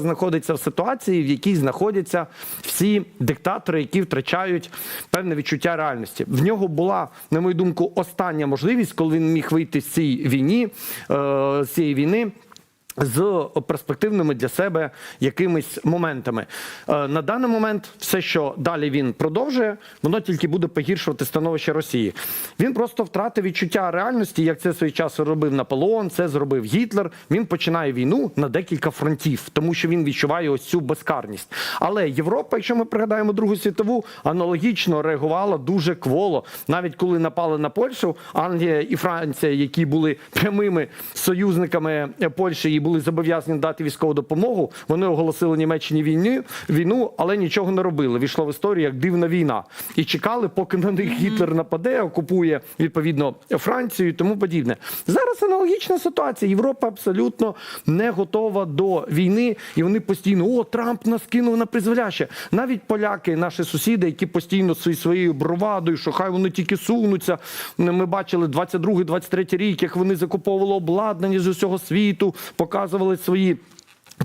знаходиться в ситуації, в якій знаходяться всі диктатори, які втрачають певне відчуття реальності. В нього була, на мою думку, остання можливість, коли він міг вийти з цієї війни, е, з цієї війни. З перспективними для себе якимись моментами Е, на даний момент, все, що далі він продовжує, воно тільки буде погіршувати становище Росії. Він просто втратив відчуття реальності, як це свій час робив Наполеон, це зробив Гітлер. Він починає війну на декілька фронтів, тому що він відчуває ось цю безкарність. Але Європа, якщо ми пригадаємо Другу світову, аналогічно реагувала дуже кволо. Навіть коли напали на Польщу, Англія і Франція, які були прямими союзниками Польщі і були зобов'язані дати військову допомогу, вони оголосили Німеччині війну, війну, але нічого не робили. Війшло в історію як дивна війна. І чекали, поки на них Гітлер нападе, окупує відповідно Францію і тому подібне. Зараз аналогічна ситуація. Європа абсолютно не готова до війни, і вони постійно о, Трамп нас кинув на призволяще. Навіть поляки, наші сусіди, які постійно своєю бровадою, що хай вони тільки сунуться. Ми бачили 22-23 рік, як вони закуповували обладнання з усього світу, показували свої.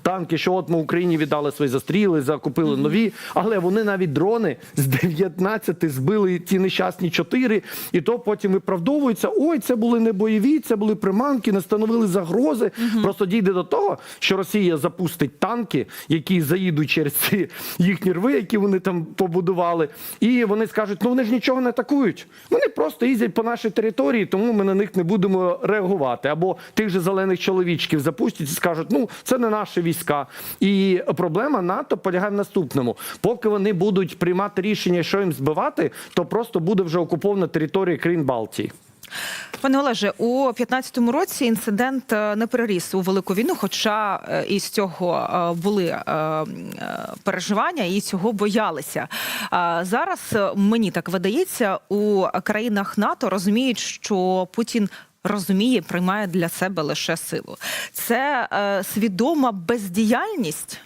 Танки, що от ми Україні віддали свої застріли, закупили нові, але вони навіть дрони з 19 збили ті нещасні 4, і то потім виправдовуються. Ой, це були не бойові, це були приманки, не становили загрози. Просто дійде до того, що Росія запустить танки, які заїдуть через ці їхні рви, які вони там побудували, і вони скажуть: ну вони ж нічого не атакують. Вони просто їздять по нашій території, тому ми на них не будемо реагувати. Або тих же зелених чоловічків запустять і скажуть, ну це не наші війська. І проблема НАТО полягає в наступному: поки вони будуть приймати рішення, що їм збивати, то просто буде вже окупована територія країн Балтії. Пане Олеже, у 15-му році інцидент е, не переріс у велику війну, хоча е, із цього е, були переживання і цього боялися. Зараз мені так видається, у країнах НАТО розуміють, що Путін. Розуміє, приймає для себе лише силу. Це е, свідома бездіяльність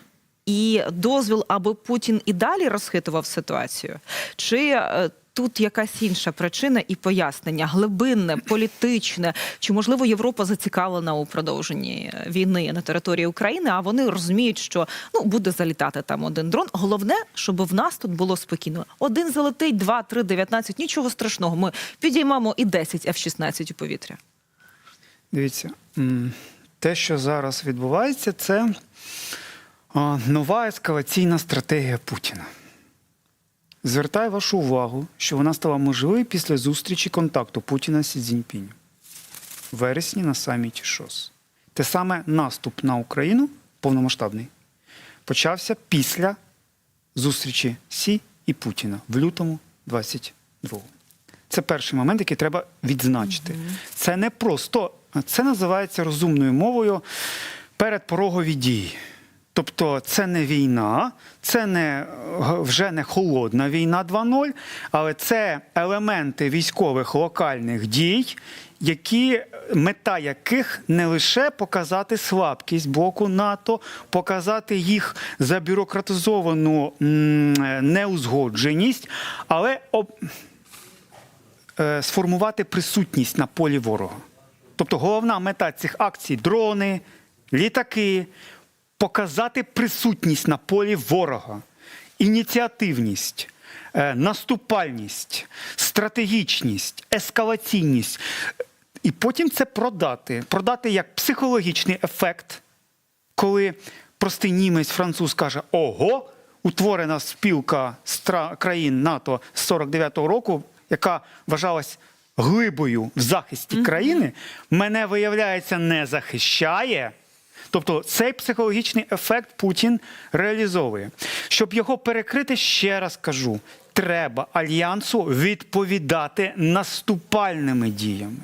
і дозвіл, аби Путін і далі розхитував ситуацію, чи е, тут якась інша причина і пояснення глибинне, політичне, чи можливо Європа зацікавлена у продовженні е, війни на території України? А вони розуміють, що ну буде залітати там один дрон. Головне, щоб в нас тут було спокійно. Один залетить, два, три, дев'ятнадцять. Нічого страшного. Ми підіймемо і 10 F-16 у повітря. Дивіться, те, що зараз відбувається, це нова ескалаційна стратегія Путіна. Звертаю вашу увагу, що вона стала можливою після зустрічі контакту Путіна з Сі Цзіньпінем в вересні на саміті ШОС. Те саме наступ на Україну повномасштабний почався після зустрічі Сі і Путіна в лютому 22-го. Це перший момент, який треба відзначити. Це не просто, це називається розумною мовою передпорогові дії. Тобто це не війна, це не е, вже не холодна війна 2.0, але це елементи військових локальних дій, які мета яких не лише показати слабкість боку НАТО, показати їх забюрократизовану неузгодженість, але об, е, сформувати присутність на полі ворога. Тобто головна мета цих акцій дрони, літаки показати присутність на полі ворога, ініціативність, е, наступальність, стратегічність, ескалаційність. І потім це продати. Продати як психологічний ефект, коли простий німець француз каже: Ого, утворена спілка стра- країн НАТО з 49-го року, яка вважалась глибою в захисті країни, мене, виявляється, не захищає. Тобто цей психологічний ефект Путін реалізовує. Щоб його перекрити, ще раз кажу, треба альянсу відповідати наступальними діями.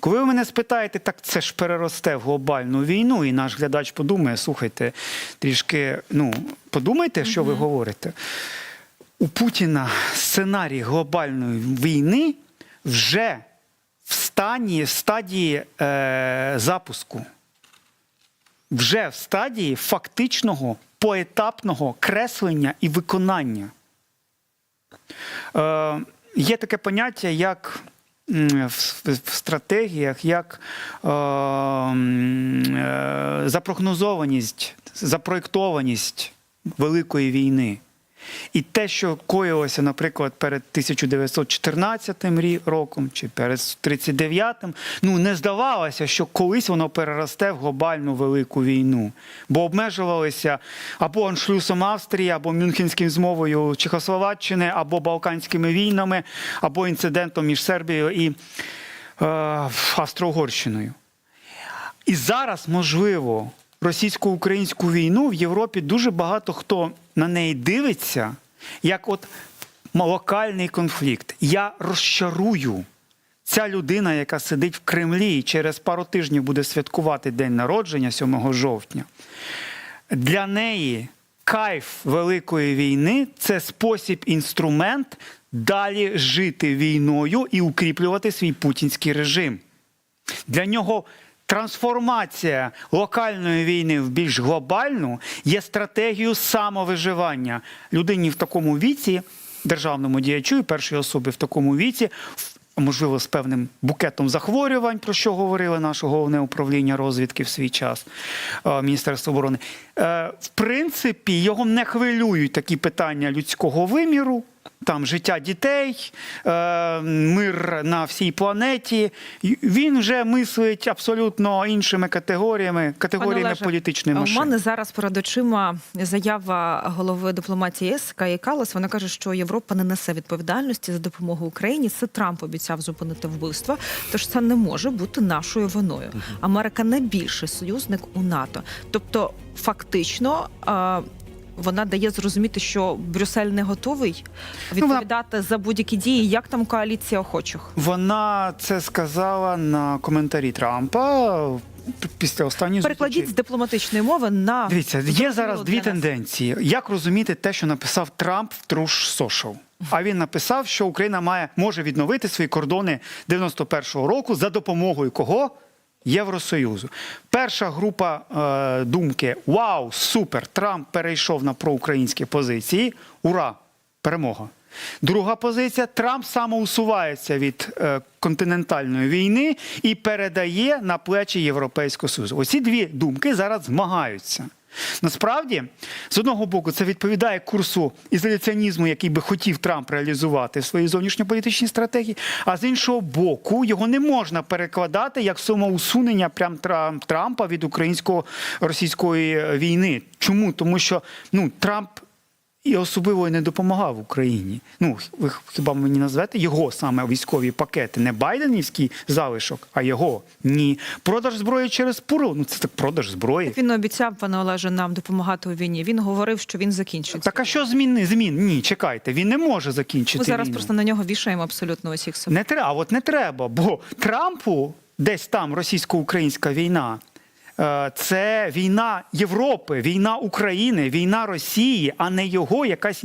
Коли ви мене спитаєте, так це ж переросте в глобальну війну, і наш глядач подумає, слухайте, трішки, ну, подумайте, що ви говорите. У Путіна сценарій глобальної війни вже в стані, в стадії е, запуску вже в стадії фактичного поетапного креслення і виконання. Е, є таке поняття, як в, стратегіях як е, е, запрогнозованість, запроєктованість великої війни. І те, що коїлося, наприклад, перед 1914 роком чи перед 39-м, ну не здавалося, що колись воно переросте в глобальну велику війну, бо обмежувалися або аншлюсом Австрії, або Мюнхенським змовою Чехословаччини, або Балканськими війнами, або інцидентом між Сербією і е, Австро-Угорщиною. І зараз, можливо, російсько-українську війну в Європі дуже багато хто на неї дивиться, як от локальний конфлікт. Я розчарую. Ця людина, яка сидить в Кремлі і через пару тижнів буде святкувати день народження 7 жовтня, для неї кайф великої війни це спосіб, інструмент далі жити війною і укріплювати свій путінський режим. Для нього трансформація локальної війни в більш глобальну є стратегією самовиживання. Людині в такому віці, державному діячу і першій особі в такому віці, можливо, з певним букетом захворювань, про що говорили наше головне управління розвідки в свій час е, Міністерство оборони. Е, В принципі, його не хвилюють такі питання людського виміру. Там життя дітей, е, мир на всій планеті. Він вже мислить абсолютно іншими категоріями, категоріями Пане Олеже, політичної У мене зараз перед очима заява голови дипломатії ЄС Каї Калас. Вона каже, що Європа не несе відповідальності за допомогу Україні. Це Трамп обіцяв зупинити вбивства. Тож це не може бути нашою виною. Америка найбільший союзник у НАТО. Тобто, фактично. Вона дає зрозуміти, що Брюссель не готовий Ну, вона- відповідати за будь-які дії, як там коаліція охочих. Вона це сказала на коментарі Трампа після останньої Перекладіть з дипломатичної мови на Дивіться, є зараз дві тенденції. Як розуміти те, що написав Трамп в Truth Social? А він написав, що Україна має може відновити свої кордони 91-го року за допомогою кого? Євросоюзу. Перша група е, думки: Вау, супер! Трамп перейшов на проукраїнські позиції. Ура! Перемога. Друга позиція: Трамп самоусувається від е, континентальної війни і передає на плечі Європейського Союзу. Оці дві думки зараз змагаються. Насправді, з одного боку, це відповідає курсу ізоляціонізму, який би хотів Трамп реалізувати в своїй зовнішньополітичній стратегії. А з іншого боку, його не можна перекладати як самоусунення прям Трам- Трампа від українсько-російської війни. Чому? Тому що ну, Трамп і особливо не допомагав Україні. Ну, ви хіба мені назвете його саме військові пакети? Не Байденівський залишок, а його ні. Продаж зброї через ПУРО, ну це так продаж зброї. Він обіцяв, пане Олеже, нам допомагати у війні. Він говорив, що він закінчить. Так а що змін? змін? Ні, чекайте, він не може закінчити. Ми зараз війну. просто на нього вішаємо абсолютно усіх собак. Не треба, от не треба, бо Трампу десь там російсько-українська війна. Е, Це війна Європи, війна України, війна Росії, а не його якась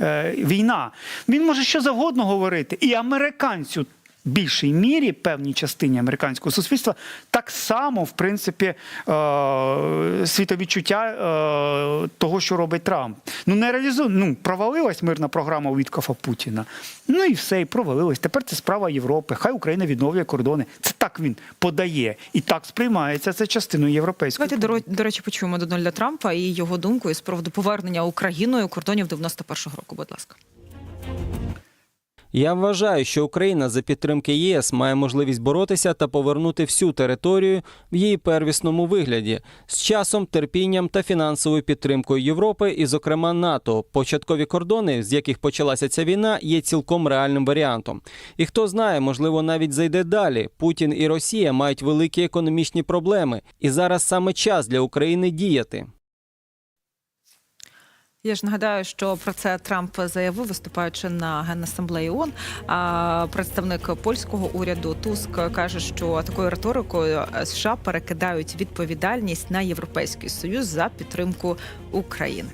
е, війна. Він може що завгодно говорити. І американцю більшій мірі, певній частині американського суспільства, так само, в принципі, е, світовідчуття е, того, що робить Трамп. Ну, не реалізу... ну, провалилась мирна програма у Віткофа Путіна. Ну і все, і провалилась. Тепер це справа Європи. Хай Україна відновлює кордони. Це так він подає. І так сприймається це частиною європейської. Давайте до, до речі почуємо Дональда Трампа і його думку із приводу повернення Україною кордонів 91-го року. Будь ласка. Я вважаю, що Україна за підтримки ЄС має можливість боротися та повернути всю територію в її первісному вигляді з часом, терпінням та фінансовою підтримкою Європи, і, зокрема, НАТО. Початкові кордони, з яких почалася ця війна, є цілком реальним варіантом. І хто знає, можливо, навіть зайде далі. Путін і Росія мають великі економічні проблеми, і зараз саме час для України діяти. Я ж нагадаю, що про це Трамп заявив, виступаючи на генасамблеї ООН. А представник польського уряду Туск каже, що такою риторикою США перекидають відповідальність на європейський союз за підтримку України.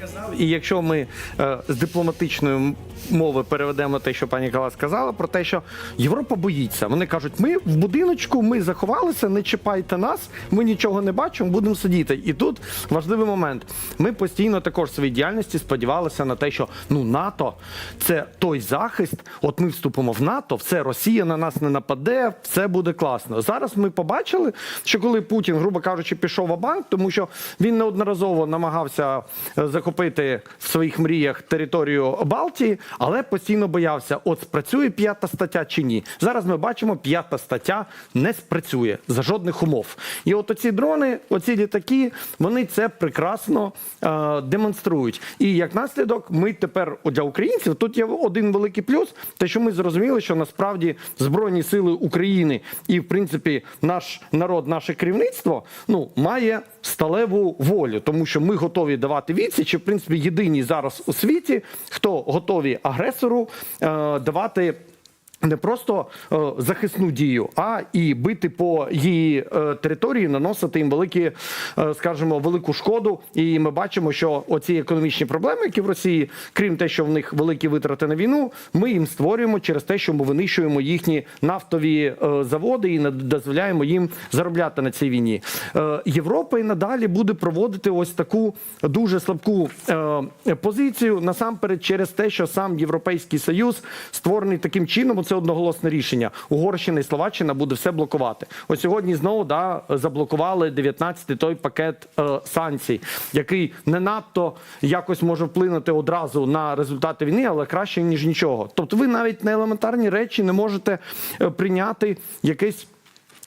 Як І якщо ми е, з дипломатичної мови переведемо те, що пані Кала сказала, про те, що Європа боїться. Вони кажуть, ми в будиночку, ми заховалися, не чіпайте нас, ми нічого не бачимо, будемо сидіти. І тут важливий момент. Ми постійно також в своїй діяльності сподівалися на те, що ну НАТО це той захист. От ми вступимо в НАТО, все Росія на нас не нападе, все буде класно. Зараз ми побачили, що коли Путін, грубо кажучи, пішов в банк, тому що він неодноразово намагався е, захопити в своїх мріях територію Балтії, але постійно боявся, от спрацює п'ята стаття чи ні. Зараз ми бачимо, п'ята стаття не спрацює за жодних умов. І от оці дрони, оці літаки, вони це прекрасно е, демонструють. І як наслідок, ми тепер для українців тут є один великий плюс, те, що ми зрозуміли, що насправді збройні сили України і, в принципі, наш народ, наше керівництво ну має сталеву волю, тому що ми готові давати відсіч, і, в принципі, єдині зараз у світі, хто готові агресору е, давати. Не просто е, захисну дію, а і бити по її е, території, наносити їм великі, е, скажімо, велику шкоду. І ми бачимо, що оці економічні проблеми, які в Росії, крім те, що в них великі витрати на війну, ми їм створюємо через те, що ми винищуємо їхні нафтові е, заводи і не дозволяємо їм заробляти на цій війні. Е, Європа і надалі буде проводити ось таку дуже слабку е, позицію насамперед через те, що сам Європейський Союз створений таким чином. Це одноголосне рішення. Угорщина і Словаччина буде все блокувати. Ось сьогодні знову да заблокували 19-й той пакет е, санкцій, який не надто якось може вплинути одразу на результати війни, але краще ніж нічого. Тобто, ви навіть на елементарні речі не можете е, прийняти якесь.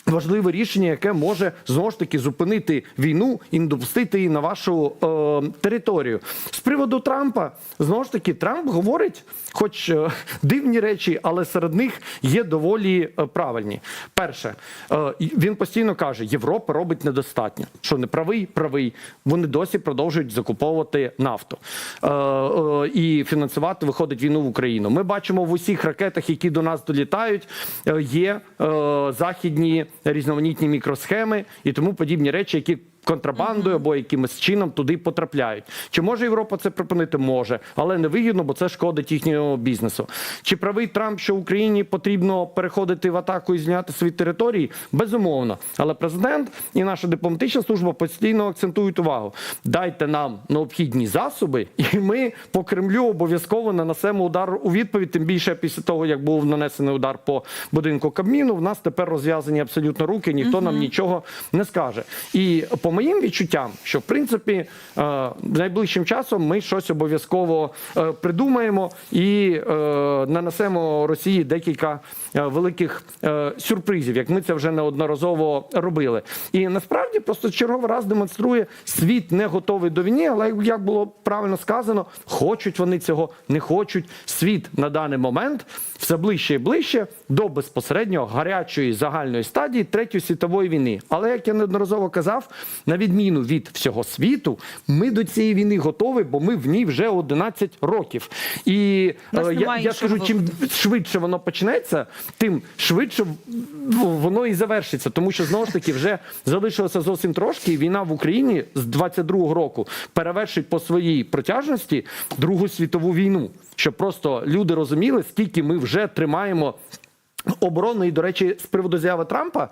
Важливе рішення, яке може знову ж таки зупинити війну і не допустити її на вашу е, територію. З приводу Трампа знову ж таки Трамп говорить, хоч е, дивні речі, але серед них є доволі е, правильні. Перше, е, він постійно каже, Європа робить недостатньо. Що не правий, правий. Вони досі продовжують закуповувати нафту е, е, і фінансувати виходить війну в Україну. Ми бачимо в усіх ракетах, які до нас долітають, е, є е, західні різноманітні мікросхеми і тому подібні речі, які контрабандою або якимось чином туди потрапляють. Чи може Європа це припинити? Може, але не вигідно, бо це шкодить їхньому бізнесу. Чи правий Трамп, що Україні потрібно переходити в атаку і зняти свої території? Безумовно. Але президент і наша дипломатична служба постійно акцентують увагу. Дайте нам необхідні засоби, і ми по Кремлю обов'язково нанесемо удар у відповідь. Тим більше після того, як був нанесений удар по будинку Кабміну, в нас тепер розв'язані абсолютно руки, ніхто нам нічого не скаже. І по моїм відчуттям, що в принципі е, найближчим часом ми щось обов'язково е, придумаємо і е, нанесемо Росії декілька великих е, сюрпризів, як ми це вже неодноразово робили. І насправді просто черговий раз демонструє світ не готовий до війни, але як було правильно сказано, хочуть вони цього, не хочуть. Світ на даний момент все ближче і ближче до безпосередньо гарячої загальної стадії третьої світової війни. Але як я неодноразово казав, на відміну від всього світу, ми до цієї війни готові, бо ми в ній вже 11 років. І е, я, я скажу, чим швидше воно почнеться, тим швидше воно і завершиться. Тому що знову ж таки вже залишилося зовсім трошки. І війна в Україні з 22-го року перевершить по своїй протяжності Другу світову війну. Щоб просто люди розуміли, скільки ми вже тримаємо. Оборону і, до речі, з приводу заяви Трампа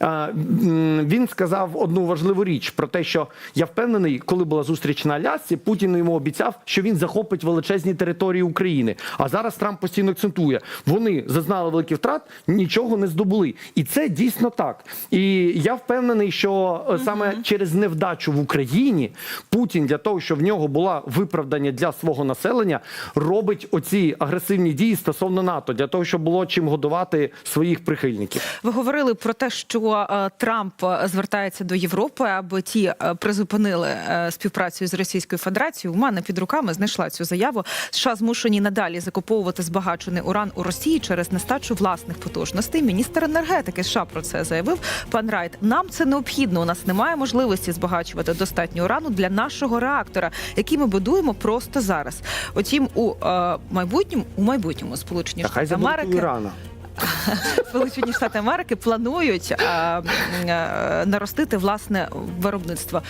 він сказав одну важливу річ про те, що я впевнений, коли була зустріч на Алясці, Путін йому обіцяв, що він захопить величезні території України. А зараз Трамп постійно акцентує: вони зазнали великих втрат, нічого не здобули, і це дійсно так. І я впевнений, що е, саме через невдачу в Україні Путін для того, щоб в нього була виправдання для свого населення, робить оці агресивні дії стосовно НАТО для того, щоб було чим годувати своїх прихильників. Ви говорили про те, що е, Трамп е, звертається до Європи, аби ті е, призупинили співпрацю з Російською Федерацією. У мене під руками знайшла цю заяву. США змушені надалі закуповувати збагачений уран у Росії через нестачу власних потужностей. Міністр енергетики США про це заявив. Пан Райт, нам це необхідно. У нас немає можливості збагачувати достатньо урану для нашого реактора, який ми будуємо просто зараз. Утім, у е, майбутньому у майбутньому сполучені Та Штати Америки рано. Сполучені Штати Америки планують наростити власне виробництво.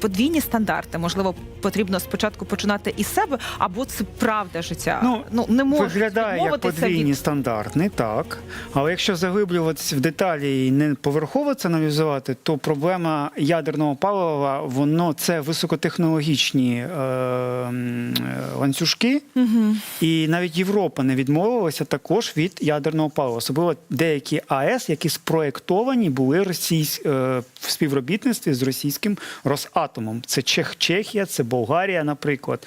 Подвійні стандарти? Можливо, потрібно спочатку починати із себе, або це правда життя? Ну, не можуть Виглядає як подвійні від стандарти, так. Але якщо заглиблюватися в деталі і не поверхово це аналізувати, то проблема ядерного палива воно це високотехнологічні е, е, ланцюжки, і навіть Європа не відмовилася також від ядерного палива, особливо деякі АЕС, які спроєктовані були російсь, е, в співробітництві з російським Росатомом. Це Чех, Чехія, це Болгарія, наприклад.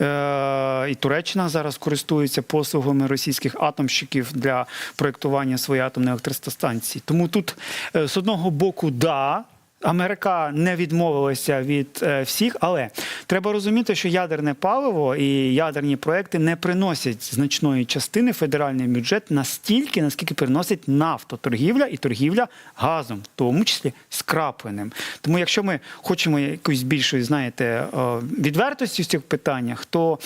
Е, і Туреччина зараз користується послугами російських атомщиків для проєктування своєї атомної електростанції. Тому тут е, з одного боку, да. Америка не відмовилася від е, всіх, але треба розуміти, що ядерне паливо і ядерні проекти не приносять значної частини федеральний бюджет настільки, наскільки приносить нафтоторгівля і торгівля газом, в тому числі скрапленим. Тому, якщо ми хочемо якоїсь більшої, знаєте, е, відвертості в цих питаннях, то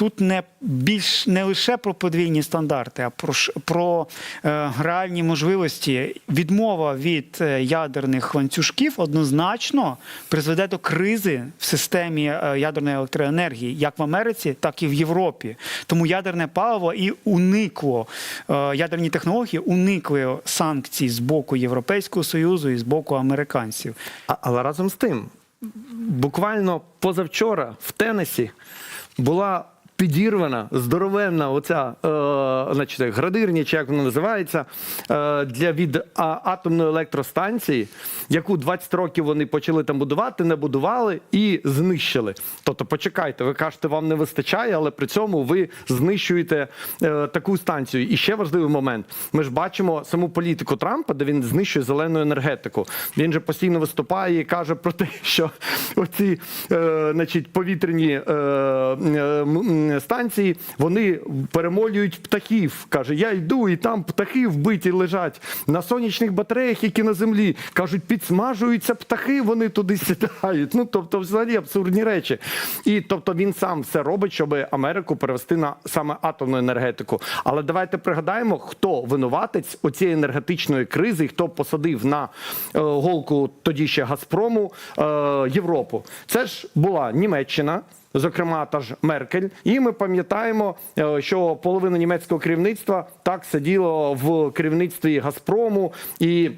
тут не більш не лише про подвійні стандарти, а про про е, реальні можливості. Відмова від е, ядерних ланцюжків однозначно призведе до кризи в системі е, ядерної електроенергії, як в Америці, так і в Європі. Тому ядерне паливо і уникло е, ядерні технології уникли санкцій з боку Європейського союзу і з боку американців. А, але разом з тим, буквально позавчора в Теннесі була підірвана здоровенна оця е, значить, градирня, чи як вона називається, е, для від а, атомної електростанції, яку 20 років вони почали там будувати, не будували і знищили. Тобто, почекайте, ви кажете, вам не вистачає, але при цьому ви знищуєте е, таку станцію. І ще важливий момент: ми ж бачимо саму політику Трампа, де він знищує зелену енергетику. Він же постійно виступає і каже про те, що оці е, значить, повітряні е, е, станції вони перемолюють птахів. Каже, я йду, і там птахи вбиті лежать на сонячних батареях, які на землі. Кажуть, підсмажуються птахи, вони туди сідають. Ну тобто, взагалі абсурдні речі. І тобто він сам все робить, щоб Америку перевести на саме атомну енергетику. Але давайте пригадаємо, хто винуватець оцієї енергетичної кризи, хто посадив на е, голку тоді ще Газпрому е, Європу. Це ж була Німеччина. Зокрема, та ж Меркель, і ми пам'ятаємо, е, що половина німецького керівництва так сиділо в керівництві Газпрому і.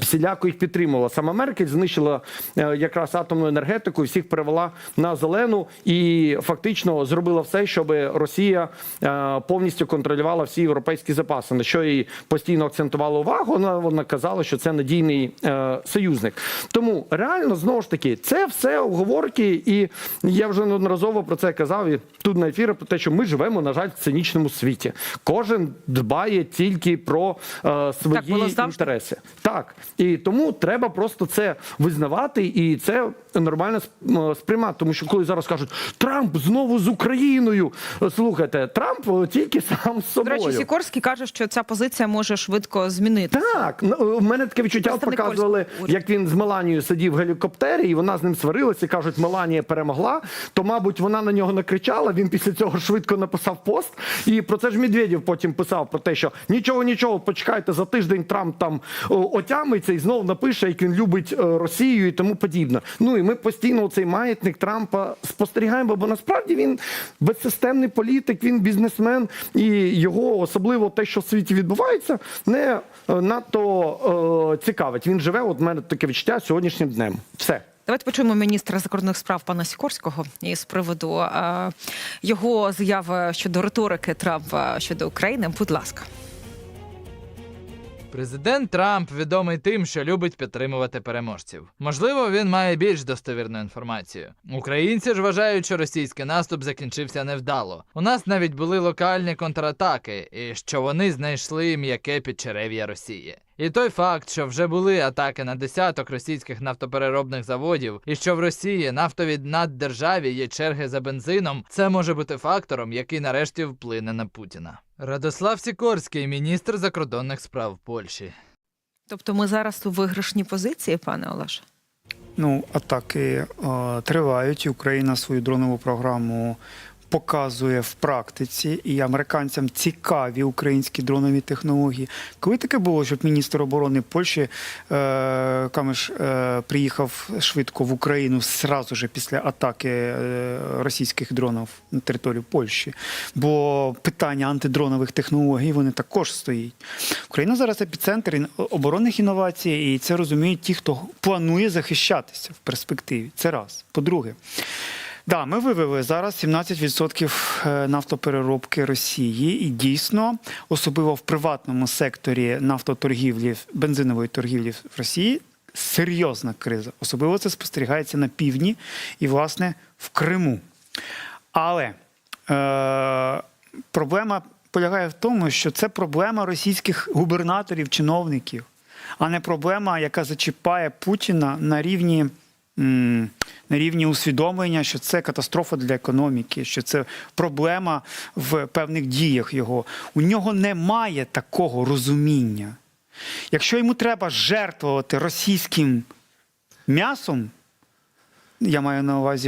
Всіляко їх підтримувала. Саме Меркель знищила е, якраз атомну енергетику, і всіх перевела на зелену і фактично зробила все, щоб Росія е, повністю контролювала всі європейські запаси. На що їй постійно акцентувала увагу. Вона, вона казала, що це надійний е, союзник. Тому реально знову ж таки це все оговорки, і я вже неодноразово про це казав і тут на ефірі про те, що ми живемо, на жаль, в цинічному світі. Кожен дбає тільки про е, свої завжди. інтереси. Так. І тому треба просто це визнавати, і це нормально сп- сприймати. Тому що коли зараз кажуть, Трамп знову з Україною. Слухайте, Трамп е, тільки сам з До речі, Сікорський каже, що ця позиція може швидко змінити. Так, ну, у мене таке відчуття Представник показували, як він з Меланією сидів в гелікоптері, і вона з ним сварилася. і Кажуть, Меланія перемогла. То, мабуть, вона на нього накричала. Він після цього швидко написав пост. І про це ж Медведєв потім писав про те, що нічого, нічого, почекайте за тиждень Трамп там о, отямиться і знову напише, як він любить е, Росію і тому подібне. Ну і ми постійно цей маятник Трампа спостерігаємо, бо насправді він безсистемний політик, він бізнесмен, і його особливо те, що в світі відбувається, не е, надто е, цікавить. Він живе. От в мене таке відчуття сьогоднішнім днем. Все. Давайте почуємо міністра закордонних справ пана Сікорського із приводу е, його заяви щодо риторики Трампа щодо України. Будь ласка. Президент Трамп відомий тим, що любить підтримувати переможців. Можливо, він має більш достовірну інформацію. Українці ж вважають, що російський наступ закінчився невдало. У нас навіть були локальні контратаки, і що вони знайшли м'яке підчерев'я Росії. І той факт, що вже були атаки на десяток російських нафтопереробних заводів, і що в Росії нафтовій наддержаві є черги за бензином, це може бути фактором, який нарешті вплине на Путіна. Радослав Сікорський, міністр закордонних справ Польщі. Тобто, ми зараз у виграшній позиції, пане Олеше? Ну, атаки е, тривають. Україна свою дронову програму показує в практиці, і американцям цікаві українські дронові технології. Коли таке було, щоб міністр оборони Польщі е, Камиш е, приїхав швидко в Україну зразу же після атаки е, російських дронів на територію Польщі? Бо питання антидронових технологій вони також стоїть. Україна зараз епіцентр оборонних інновацій, і це розуміють ті, хто планує захищатися в перспективі. Це раз. По-друге, Да, ми вивели зараз 17% е, нафтопереробки Росії, і дійсно, особливо в приватному секторі нафтоторгівлі, бензинової торгівлі в Росії, серйозна криза. Особливо це спостерігається на півдні і, власне, в Криму. Але е, проблема полягає в тому, що це проблема російських губернаторів, чиновників, а не проблема, яка зачіпає Путіна на рівні. На рівні усвідомлення, що це катастрофа для економіки, що це проблема в певних діях його. У нього немає такого розуміння. Якщо йому треба жертвувати російським м'ясом, я маю на увазі